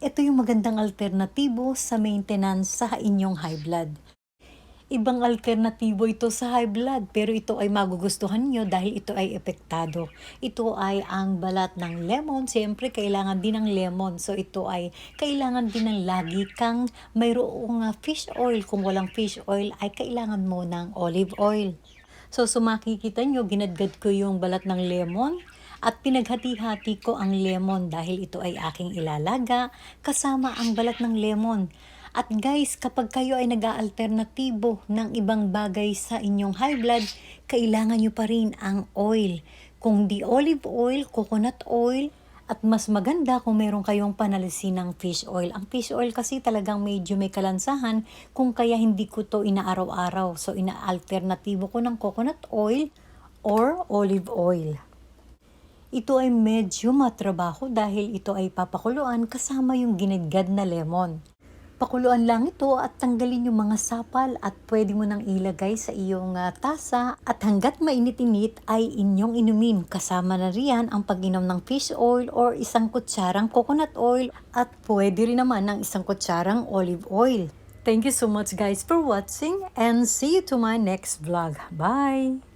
ito yung magandang alternatibo sa maintenance sa inyong high blood. Ibang alternatibo ito sa high blood pero ito ay magugustuhan nyo dahil ito ay epektado. Ito ay ang balat ng lemon. Siyempre, kailangan din ng lemon. So, ito ay kailangan din ng lagi kang mayroong ah, fish oil. Kung walang fish oil, ay kailangan mo ng olive oil. So, sumakikita nyo, ginadgad ko yung balat ng lemon at pinaghati-hati ko ang lemon dahil ito ay aking ilalaga kasama ang balat ng lemon. At guys, kapag kayo ay nag-aalternatibo ng ibang bagay sa inyong high blood, kailangan nyo pa rin ang oil. Kung di olive oil, coconut oil, at mas maganda kung meron kayong panalisin ng fish oil. Ang fish oil kasi talagang medyo may kalansahan kung kaya hindi ko to inaaraw-araw. So ina-alternatibo ko ng coconut oil or olive oil. Ito ay medyo matrabaho dahil ito ay papakuluan kasama yung ginidgad na lemon. Pakuluan lang ito at tanggalin yung mga sapal at pwede mo nang ilagay sa iyong ah, tasa at hanggat mainit-init ay inyong inumin. Kasama na riyan ang pag-inom ng fish oil or isang kutsarang coconut oil at pwede rin naman ng isang kutsarang olive oil. Thank you so much guys for watching and see you to my next vlog. Bye!